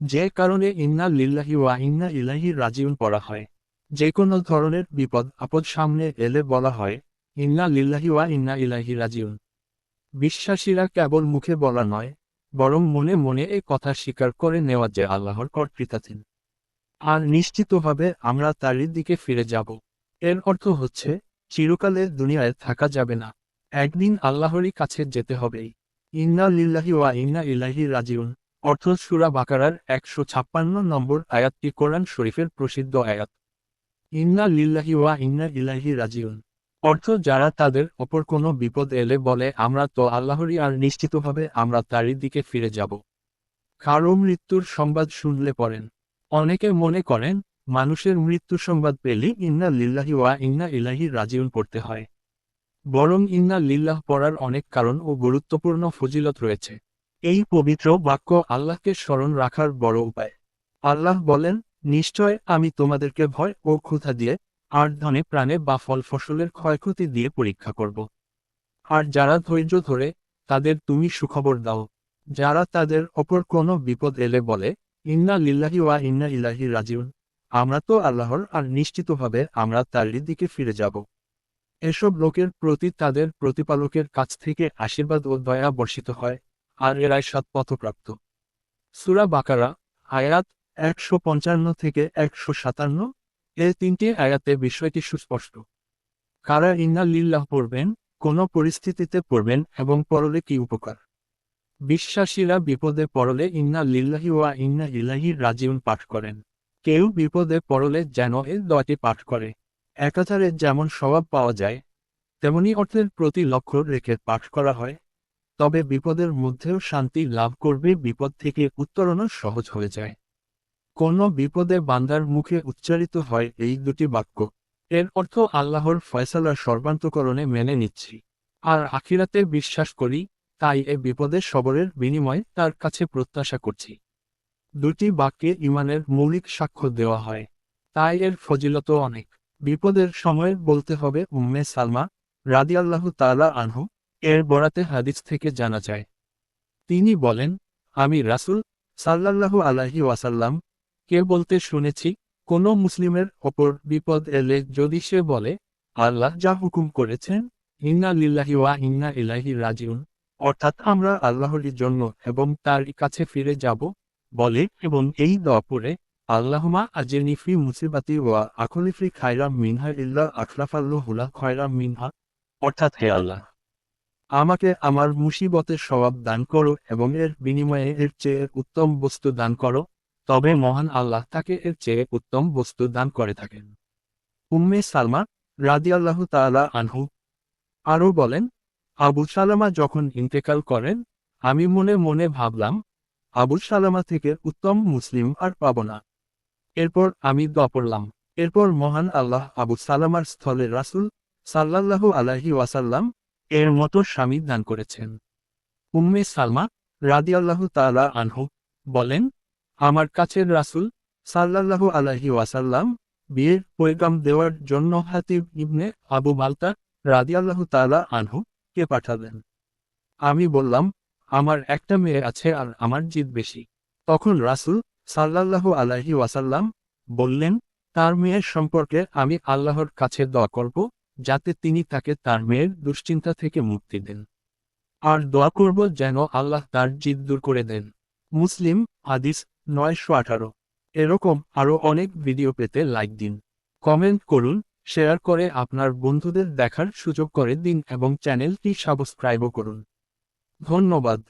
যে কারণে ইন্না লিল্লাহি ওয়া ইন্না ইলাহি রাজিউন পড়া হয়। যে কোনো ধরনের বিপদ, আপদ সামনে এলে বলা হয়, ইন্না লিল্লাহি ওয়া ইন্না ইলাহি রাজিউন। বিশ্বাসীরা কেবল মুখে বলা নয়, বরং মনে মনে এই কথা স্বীকার করে নেওয়া যে আল্লাহর কর্তৃত্বাধীন আর নিশ্চিতভাবে আমরা তারই দিকে ফিরে যাব। এর অর্থ হচ্ছে, চিরকালে দুনিয়ায় থাকা যাবে না। একদিন আল্লাহরই কাছে যেতে হবেই। ইন্না লিল্লাহি ওয়া ইন্না ইলাহি রাজিউন। অর্থ সুরা বাকারার একশো ছাপ্পান্ন নম্বর আয়াতটি কোরআন শরীফের প্রসিদ্ধ আয়াত। ইন্না লিল্লাহি ওয়া ইন্না ইলাহি রাজিউন। অর্থ, যারা তাদের অপর কোনো বিপদ এলে বলে, আমরা তো আল্লাহরই, আর নিশ্চিতভাবে আমরা তারই দিকে ফিরে যাব। কারও মৃত্যুর সংবাদ শুনলে পড়েন। অনেকে মনে করেন, মানুষের মৃত্যু সংবাদ পেলে ইন্না লিল্লাহি ওয়া ইন্না ইলাহি রাজিউন পড়তে হয়। বরং ইন্না লিল্লাহ পড়ার অনেক কারণ ও গুরুত্বপূর্ণ ফজিলত রয়েছে। এই পবিত্র বাক্য আল্লাহকে স্মরণ রাখার বড় উপায়। আল্লাহ বলেন, নিশ্চয় আমি তোমাদেরকে ভয় ও ক্ষুধা দিয়ে, আর ধনে প্রাণে বা ফল ফসলের ক্ষয়ক্ষতি দিয়ে পরীক্ষা করব। আর যারা ধৈর্য ধরে, তাদের তুমি সুখবর দাও। যারা তাদের অপর কোনো বিপদ এলে বলে, ইন্না লিল্লাহি ওয়া ইন্না ইলাহি রাজিউন। আমরা তো আল্লাহর, আর নিশ্চিতভাবে আমরা তারই দিকে ফিরে যাব। এসব লোকের প্রতি তাদের প্রতিপালকের কাছ থেকে আশীর্বাদ ও দয়া বর্ষিত হয়। আর এরাই সৎপথপ্রাপ্ত সুরা বাকারা, আয়াত একশো পঞ্চান্ন থেকে একশো সাতান্ন। এ তিনটি আয়াতে বিষয়টি সুস্পষ্ট। কারা ইন্না লিল্লাহ পড়বেন, কোন পরিস্থিতিতে পড়বেন এবং পরলে কি উপকার? বিশ্বাসীরা বিপদে পড়লে ইন্না লিল্লাহি ওয়া ইন্না ইলাহি রাজিউন পাঠ করেন। কেউ বিপদে পড়লে যেন এ দয়টি পাঠ করে। একাধারে যেমন স্বভাব পাওয়া যায়, তেমনি অর্থের প্রতি লক্ষ্য রেখে পাঠ করা হয়। তবে বিপদের মধ্যেও শান্তি লাভ করবে, বিপদ থেকে উত্তরণও সহজ হয়ে যায়। কোন বিপদে বান্দার মুখে উচ্চারিত হয় এই দুটি বাক্য। এর অর্থ আল্লাহর ফয়সালার সর্বান্তকরণে মেনে নিচ্ছি। আর আখিরাতে বিশ্বাস করি, তাই এ বিপদের সবরের বিনিময় তার কাছে প্রত্যাশা করছি। দুটি বাক্যে ইমানের মৌলিক সাক্ষ্য দেওয়া হয়। তাই এর ফজিলত অনেক। বিপদের সময় বলতে হবে, উম্মে সালমা রাদিয়াল্লাহু তালা আনহু। এর বরাতে হাদিস থেকে জানা যায়। তিনি বলেন, আমি রাসূল সাল্লাল্লাহু আলাইহি ওয়াসাল্লাম কে বলতে শুনেছি, কোন মুসলিমের ওপর বিপদ এলে যদি সে বলে, আল্লাহ যা হুকুম করেছেন, ইন্না লিল্লাহি ওয়া ইন্না ইলাইহি রাজিউন, অর্থাৎ আমরা আল্লাহরই জন্য এবং তার কাছে ফিরে যাব, বলে এবং এই দোয়া পড়ে আল্লাহমা আজিরনি ফি মুসিবাতি ওয়া আখলিফি খায়রা মিনহা ইল্লা আখলাফাল্লু হুলা খয়রা মিনহা, অর্থাৎ হে আল্লাহ। আমাকে আমার মুসিবতের স্বভাব দান করো এবং এর বিনিময়ে এর চেয়ে উত্তম বস্তু দান করো, তবে মহান আল্লাহ তাকে এর চেয়ে উত্তম বস্তু দান করে থাকেন। উম্মে সালমা রাদিয়াল্লাহু তাআলা আনহু আরও বলেন, আবু সালামা যখন ইন্তেকাল করেন, আমি মনে মনে ভাবলাম, আবু সালামা থেকে উত্তম মুসলিম আর পাব না। এরপর আমি দোয়া এরপর মহান আল্লাহ আবু সালামার স্থলে রাসূল সাল্লাল্লাহু আলাইহি ওয়াসাল্লাম এর মতো স্বামী দান করেছেন। উম্মে সালমা রাদিয়াল্লাহু তাআলা আনহু বলেন, আমার কাছের রাসূল সাল্লাল্লাহু আলাইহি ওয়াসাল্লাম বিয়ের পয়গাম দেওয়ার জন্য হাতিব ইবনে আবু মালতা রাদিয়াল্লাহু তাআলা আনহু কে পাঠালেন আমি বললাম, আমার একটা মেয়ে আছে আর আমার জিদ বেশি। তখন রাসূল সাল্লাল্লাহু আলাইহি ওয়াসাল্লাম বললেন, তার মেয়ের সম্পর্কে আমি আল্লাহর কাছে দোয়া করব যাতে তিনি তাকে তার মেয়ের দুশ্চিন্তা থেকে মুক্তি দেন। আর দোয়া করব যেন আল্লাহ তার জিদ দূর করে দেন। মুসলিম, হাদিস নয়শো আঠারো। এরকম আরও অনেক ভিডিও পেতে লাইক দিন। কমেন্ট করুন, শেয়ার করে আপনার বন্ধুদের দেখার সুযোগ করে দিন এবং চ্যানেলটি সাবস্ক্রাইবও করুন। ধন্যবাদ।